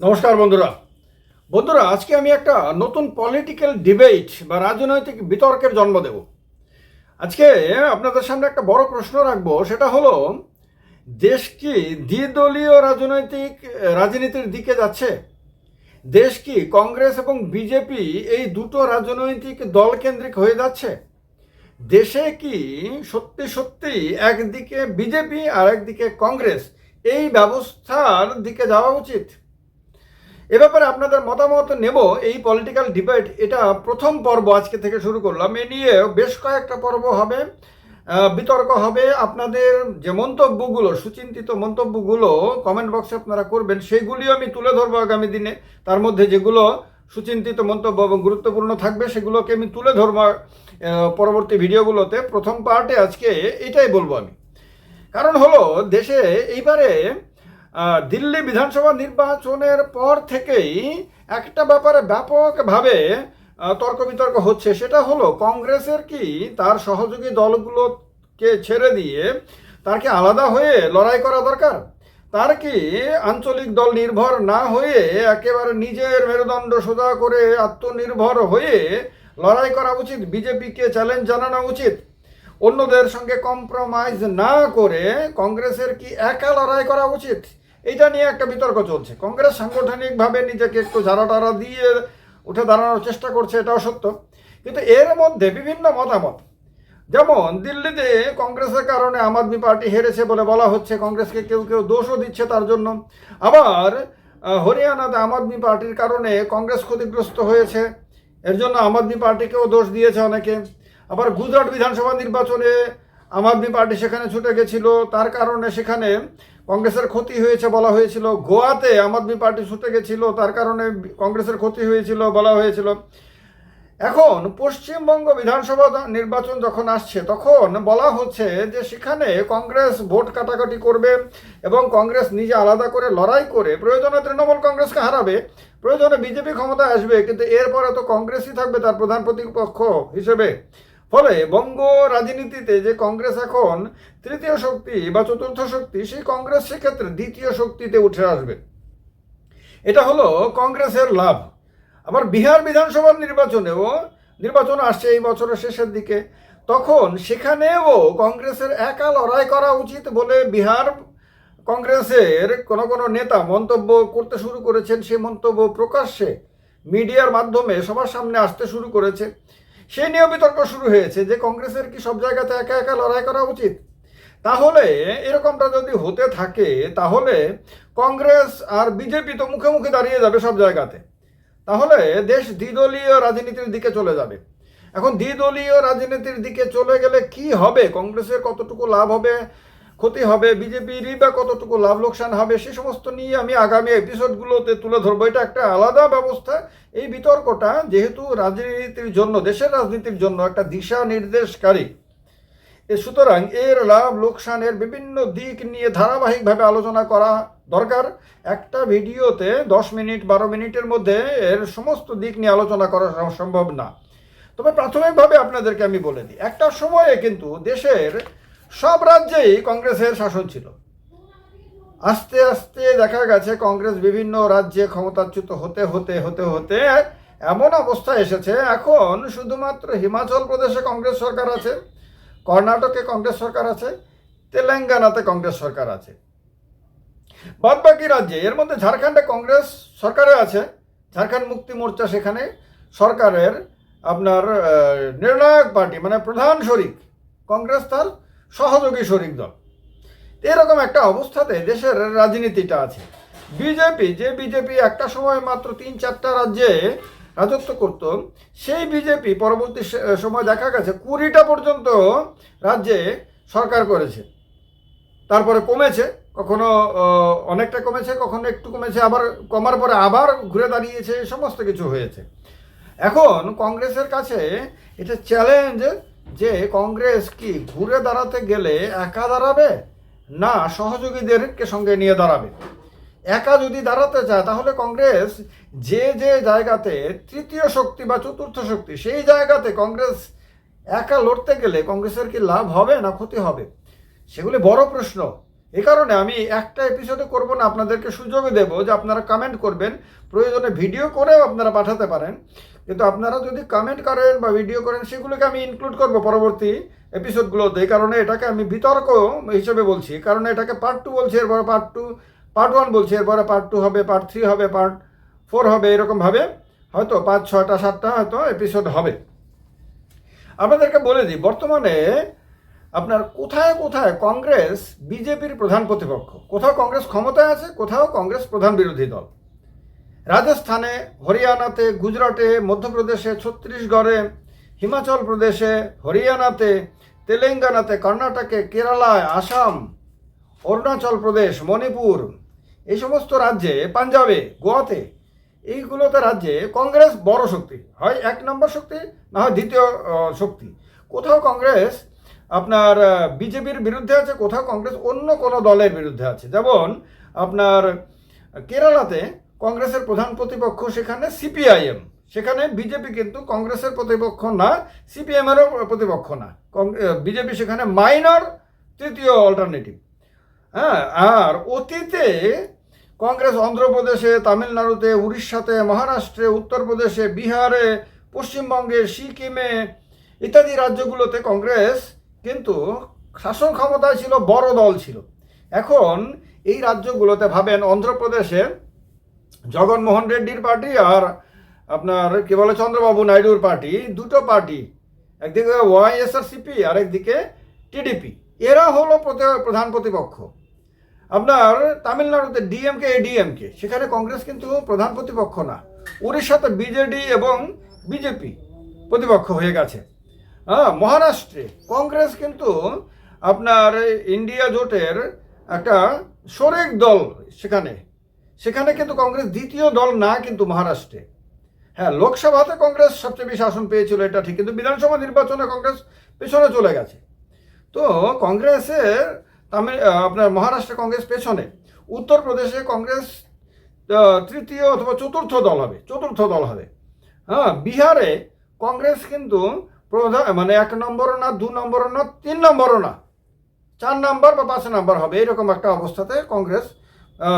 নমস্কার বন্ধুরা। বন্ধুরা, আজকে আমি একটা নতুন পলিটিক্যাল ডিবেট বা রাজনৈতিক বিতর্কের জন্ম দেব। আজকে আপনাদের সামনে একটা বড় প্রশ্ন রাখব, সেটা হলো, দেশ কি দ্বিদলীয় রাজনৈতিক, রাজনীতির দিকে যাচ্ছে? দেশ কি কংগ্রেস এবং বিজেপি এই দুটো রাজনৈতিক দলকেন্দ্রিক হয়ে যাচ্ছে? দেশে কি সত্যি সত্যি একদিকে বিজেপি আর একদিকে কংগ্রেস, এই ব্যবস্থার দিকে যাওয়া উচিত? এ ব্যাপারে আপনাদের মতামত নেব, এই পলিটিক্যাল ডিবেট এটা প্রথম পর্ব আজকে থেকে শুরু করলাম। এ নিয়ে বেশ কয়েকটা পর্ব হবে বিতর্ক হবে। আপনাদের যে মন্তব্যগুলো, সুচিন্তিত মন্তব্যগুলো কমেন্ট বক্সে আপনারা করবেন সেইগুলিও আমি তুলে ধরবো আগামী দিনে। তার মধ্যে যেগুলো সুচিন্তিত মন্তব্য এবং গুরুত্বপূর্ণ থাকবে, সেগুলোকে আমি তুলে ধরবো পরবর্তী ভিডিওগুলোতে। প্রথম পার্টে আজকে এটাই বলব আমি। কারণ হলো, দেশে এইবারে দিল্লি বিধানসভা নির্বাচনের পর থেকেই একটা ব্যাপারে ব্যাপকভাবে তর্ক বিতর্ক হচ্ছে। সেটা হলো, কংগ্রেসের কি তার সহযোগী দলগুলোকে ছেড়ে দিয়ে তার কি আলাদা হয়ে লড়াই করা দরকার? তার কি আঞ্চলিক দল নির্ভর না হয়ে একেবারে নিজের মেরুদণ্ড সোজা করে আত্মনির্ভর হয়ে লড়াই করা উচিত? বিজেপিকে চ্যালেঞ্জ জানানো উচিত? অন্যদের সঙ্গে কম্প্রোমাইজ না করে কংগ্রেসের কি একা লড়াই করা উচিত? এটা নিয়ে একটা বিতর্ক চলছে। কংগ্রেস সাংগঠনিকভাবে নিজেকে একটু ঝাড়া টাড়া দিয়ে উঠে দাঁড়ানোর চেষ্টা করছে, এটাও সত্য। কিন্তু এর মধ্যে বিভিন্ন মতামত। যেমন, দিল্লিতে কংগ্রেসের কারণে আম আদমি পার্টি হেরেছে বলে বলা হচ্ছে, কংগ্রেসকে কেউ কেউ দোষও দিচ্ছে তার জন্য। আবার হরিয়ানাতে আম আদমি পার্টির কারণে কংগ্রেস ক্ষতিগ্রস্ত হয়েছে, এর জন্য আম আদমি পার্টিকেও দোষ দিয়েছে অনেকে। আবার গুজরাট বিধানসভা নির্বাচনে আম আদমি পার্টি সেখানে ছুটে গেছিল। তার কারণে সেখানে কংগ্রেসের ক্ষতি হয়েছে বলা হয়েছিল। গোয়াতে আম আদমি পার্টি ছুটে গেছিল, তার কারণে কংগ্রেসের ক্ষতি হয়েছিল বলা হয়েছিল। এখন পশ্চিমবঙ্গ বিধানসভা নির্বাচন যখন আসছে, তখন বলা হচ্ছে যে সেখানে কংগ্রেস ভোট কাটাকাটি করবে এবং কংগ্রেস নিজে আলাদা করে লড়াই করে। প্রয়োজনে তৃণমূল কংগ্রেসকে হারাবে, প্রয়োজনে বিজেপি ক্ষমতায় আসবে, কিন্তু এরপরে তো কংগ্রেসই থাকবে তার প্রধান প্রতিপক্ষ হিসেবে। ফলে বঙ্গ রাজনীতিতে যে কংগ্রেস এখন তৃতীয় শক্তি বা চতুর্থ শক্তি, সেই কংগ্রেস সেক্ষেত্রে দ্বিতীয় শক্তিতে উঠে আসবে। এটা হলো কংগ্রেসের লাভ। আবার বিহার বিধানসভার নির্বাচনেও, নির্বাচন আসছে এই বছরের শেষের দিকে, তখন সেখানেও কংগ্রেসের একা লড়াই করা উচিত বলে বিহার কংগ্রেসের কোনো কোনো নেতা মন্তব্য করতে শুরু করেছেন। সেই মন্তব্য প্রকাশ্যে মিডিয়ার মাধ্যমে সবার সামনে আসতে শুরু করেছে। সে নিয়েও বিতর্ক শুরু হয়েছে যে কংগ্রেসের কি সব জায়গাতে একা একা লড়াই করা উচিত? তাহলে এরকমটা যদি হতে থাকে, তাহলে কংগ্রেস আর বিজেপি তো মুখে মুখে দাঁড়িয়ে যাবে সব জায়গাতে। তাহলে দেশ দ্বিদলীয় রাজনীতির দিকে চলে যাবে। এখন দ্বিদলীয় রাজনীতির দিকে চলে গেলে কি হবে? কংগ্রেসের কতটুকু লাভ হবে? ক্ষতি হবে বিজেপিরই বা কতটুকু লাভ লোকসান হবে, সে সমস্ত নিয়ে আমি আগামী এপিসোডগুলোতে তুলে ধরবো। এটা একটা আলাদা ব্যবস্থা। এই বিতর্কটা যেহেতু রাজনীতির জন্য, দেশের রাজনীতির জন্য একটা দিশা নির্দেশকারী এ সুতরাং এর লাভ লোকসানের বিভিন্ন দিক নিয়ে ধারাবাহিকভাবে আলোচনা করা দরকার। একটা ভিডিওতে দশ মিনিট, বারো মিনিটের মধ্যে এর সমস্ত দিক নিয়ে আলোচনা করা সম্ভব না। তবে প্রাথমিকভাবে আপনাদেরকে আমি বলে দিই, একটা সময়ে কিন্তু দেশের সব রাজ্যেই কংগ্রেসের শাসন ছিল। আস্তে আস্তে দেখা গেছে কংগ্রেস বিভিন্ন রাজ্যে ক্ষমতাচ্যুত হতে হতে হতে হতে এমন অবস্থা এসেছে, এখন শুধুমাত্র হিমাচল প্রদেশে কংগ্রেস সরকার আছে, কর্ণাটকে কংগ্রেস সরকার আছে, তেলেঙ্গানাতে কংগ্রেস সরকার আছে। বাদ বাকি রাজ্যে, এর মধ্যে ঝাড়খণ্ডে কংগ্রেস সরকারে আছে, ঝাড়খণ্ড মুক্তি মোর্চা সেখানে সরকারের আপনার নির্ণায়ক পার্টি মানে প্রধান শরিক, কংগ্রেস তার সহযোগী শরিক দল। এরকম একটা অবস্থাতে দেশের রাজনীতিটা আছে। বিজেপি, যে বিজেপি একটা সময় মাত্র তিন চারটা রাজ্যে রাজত্ব করত, সেই বিজেপি পরবর্তী সময় দেখা গেছে কুড়িটা পর্যন্ত রাজ্যে সরকার করেছে। তারপরে কমেছে, কখনো অনেকটা কমেছে, কখনো একটু কমেছে, আবার কমার পরে আবার ঘুরে দাঁড়িয়েছে সমস্ত কিছু হয়েছে। এখন কংগ্রেসের কাছে এটা চ্যালেঞ্জ যে কংগ্রেস কি ঘুরে দাঁড়াতে গেলে একা দাঁড়াবে? না, সহযোগীদেরকে সঙ্গে নিয়ে দাঁড়াবে। একা যদি দাঁড়াতে চায়, তাহলে কংগ্রেস যে যে জায়গাতে তৃতীয় শক্তি বা চতুর্থ শক্তি, সেই জায়গাতে কংগ্রেস একা লড়তে গেলে কংগ্রেসের কি লাভ হবে না ক্ষতি হবে? সেগুলি বড় প্রশ্ন। এ কারণে আমি একটা এপিসোডে করব না, আপনাদেরকে সুযোগ দেব যে আপনারা কমেন্ট করবেন, প্রয়োজনে ভিডিও করেও আপনারা পাঠাতে পারেন। কিন্তু আপনারা যদি কমেন্ট করেন বা ভিডিও করেন, সেগুলোকে আমি ইনক্লুড করব পরবর্তী এপিসোডগুলোতে এই কারণে এটাকে আমি বিতর্ক হিসেবে বলছি। কারণ এটাকে পার্ট টু বলছি, এরপরে পার্ট টু পার্ট ওয়ান বলছি, এরপরে পার্ট টু হবে পার্ট থ্রি হবে পার্ট ফোর হবে এরকমভাবে হয়তো পাঁচ, ছয়টা, সাতটা হয়তো এপিসোড হবে। আপনাদেরকে বলে দিই, বর্তমানে আপনার কোথায় কোথায় কংগ্রেস বিজেপির প্রধান প্রতিপক্ষ? কোথাও কংগ্রেস ক্ষমতায় আছে, কোথাও কংগ্রেস প্রধান বিরোধী দল। রাজস্থানে, হরিয়ানাতে, গুজরাটে, মধ্যপ্রদেশে, ছত্তিশগড়ে, হিমাচল প্রদেশে, হরিয়ানাতে, তেলেঙ্গানাতে, কর্ণাটকে, কেরালায়, আসাম, অরুণাচল প্রদেশ, মণিপুর, এই সমস্ত রাজ্যে, পাঞ্জাবে, গোয়াতে, এইগুলোতে রাজ্যে কংগ্রেস বড় শক্তি। হয় এক নম্বর শক্তি, না হয় দ্বিতীয় শক্তি। কোথাও কংগ্রেস আপনার বিজেপির বিরুদ্ধে আছে, কোথাও কংগ্রেস অন্য কোনো দলের বিরুদ্ধে আছে। যেমন আপনার, কেরালাতে কংগ্রেসের প্রধান প্রতিপক্ষ সেখানে সিপিআইএম। সেখানে বিজেপি কিন্তু কংগ্রেসের প্রতিপক্ষ না, সিপিএমেরও প্রতিপক্ষ না। বিজেপি সেখানে মাইনর তৃতীয় অল্টারনেটিভ হ্যাঁ আর অতীতে কংগ্রেস অন্ধ্রপ্রদেশে, তামিলনাড়ুতে, উড়িষ্যাতে, মহারাষ্ট্রে, উত্তরপ্রদেশে, বিহারে, পশ্চিমবঙ্গে, সিকিমে ইত্যাদি রাজ্যগুলোতে কংগ্রেস কিন্তু শাসন ক্ষমতায় ছিল, বড় দল ছিল। এখন এই রাজ্যগুলোতে ভাবেন অন্ধ্রপ্রদেশে জগনমোহন রেড্ডির পার্টি আর আপনার কি বলে চন্দ্রবাবু নাইডুর পার্টি দুটো পার্টি, একদিকে ওয়াইএসআরসিপি আর একদিকে টিডিপি এরা হলো প্রধান প্রতিপক্ষ। আপনার তামিলনাড়ুতে ডিএমকে এডিএমকে সেখানে কংগ্রেস কিন্তু প্রধান প্রতিপক্ষ না। উড়িষ্যাতে বিজেডি এবং বিজেপি প্রতিপক্ষ হয়ে গেছে। হ্যাঁ মহারাষ্ট্রে কংগ্রেস কিন্তু আপনার ইন্ডিয়া জোটের একটা শরিক দল সেখানে সেখানে কিন্তু কংগ্রেস দ্বিতীয় দল না কিন্তু মহারাষ্ট্রে। হ্যাঁ লোকসভাতে কংগ্রেস সবচেয়ে বেশি আসন পেয়েছিল, এটা ঠিক, কিন্তু বিধানসভা নির্বাচনে কংগ্রেস পেছনে চলে গেছে। তো কংগ্রেসের তামিল আপনার মহারাষ্ট্রে কংগ্রেস পেছনে, উত্তরপ্রদেশে কংগ্রেস তৃতীয় অথবা চতুর্থ দল হবে, চতুর্থ দল হবে। হ্যাঁ বিহারে কংগ্রেস কিন্তু প্রধান মানে এক নম্বরও না, দু নম্বরও না, তিন নম্বরও না, চার নাম্বার বা পাঁচ নাম্বার হবে, এরকম একটা অবস্থাতে কংগ্রেস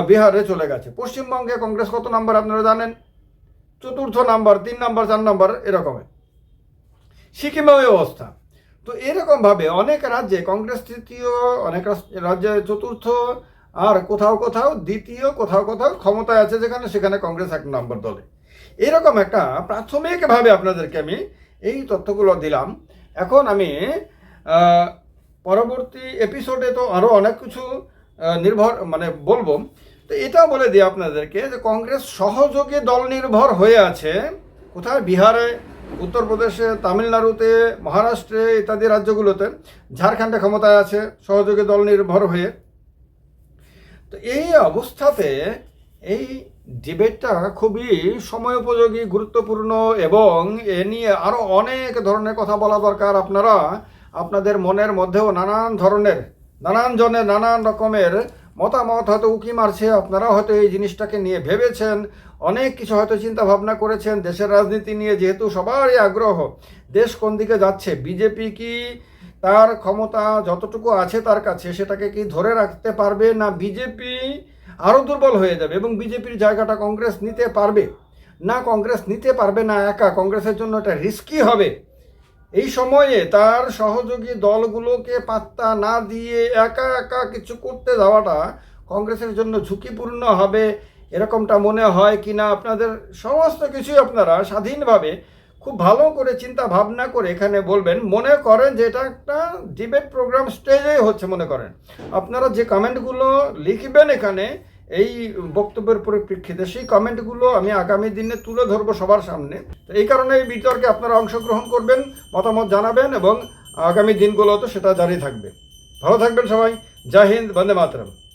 বিহারে চলে গেছে। পশ্চিমবঙ্গে কংগ্রেস কত নাম্বার আপনারা জানেন? চতুর্থ নাম্বার, তিন নাম্বার, চার নাম্বার এরকমের সিকিমেও অবস্থা। তো এরকমভাবে অনেক রাজ্যে কংগ্রেস তৃতীয়, অনেক রাজ্যে চতুর্থ, আর কোথাও কোথাও দ্বিতীয়, কোথাও কোথাও ক্ষমতায় আছে যেখানে, সেখানে কংগ্রেস এক নম্বর দলে। এরকম একটা প্রাথমিকভাবে আপনাদেরকে আমি এই তথ্যগুলো দিলাম। এখন আমি পরবর্তী এপিসোডে তো আরও অনেক কিছু নির্ভর মানে বলব। তো এটাও বলে দিই আপনাদেরকে যে কংগ্রেস সহযোগী দল নির্ভর হয়ে আছে। কোথায়? বিহারে, উত্তরপ্রদেশে, তামিলনাড়ুতে, মহারাষ্ট্রে ইত্যাদি রাজ্যগুলোতে। ঝাড়খণ্ডে ক্ষমতায় আছে, সহযোগী দল নির্ভর হয়ে। তো এই অবস্থাতে এই ডিবেটটা খুবই সময়োপযোগী গুরুত্বপূর্ণ এবং এ নিয়ে আরও অনেক ধরনের কথা বলা দরকার আপনারা। আপনাদের মনের মধ্যেও নানান ধরনের নানান জনের নানান রকমের মতামত হয়তো উকি মারছে। আপনারা হয়তো এই জিনিসটাকে নিয়ে ভেবেছেন, অনেক কিছু হয়তো চিন্তা ভাবনা করেছেন। দেশের রাজনীতি নিয়ে যেহেতু সবারই আগ্রহ, দেশ কোন দিকে যাচ্ছে? বিজেপি কি তার ক্ষমতা যতটুকু আছে তার কাছে সেটাকে কি ধরে রাখতে পারবে না বিজেপি? আরও দুর্বল হয়ে যাবে এবং বিজেপির জায়গাটা কংগ্রেস নিতে পারবে। না কংগ্রেস নিতে পারবে না একা, কংগ্রেসের জন্য এটা রিস্কি হবে। এই সময়ে তার সহযোগী দলগুলোকে পাত্তা না দিয়ে একা একা কিছু করতে যাওয়াটা কংগ্রেসের জন্য ঝুঁকিপূর্ণ হবে, এরকমটা মনে হয় কি না আপনাদের সমস্ত কিছুই আপনারা স্বাধীনভাবে খুব ভালো করে চিন্তা ভাবনা করে এখানে বলবেন। মনে করেন যে এটা একটা ডিবেট প্রোগ্রাম স্টেজেই হচ্ছে মনে করেন। আপনারা যে কমেন্টগুলো লিখবেন এখানে এই বক্তব্যের পরিপ্রেক্ষিতে সেই কমেন্টগুলো আমি আগামী দিনে তুলে ধরবো সবার সামনে। তো এই কারণে এই বিতর্কে আপনারা অংশগ্রহণ করবেন, মতামত জানাবেন এবং আগামী দিনগুলোতে সেটা জারি থাকবে। ভালো থাকবেন সবাই। জয় হিন্দ, বন্দে মাতরম।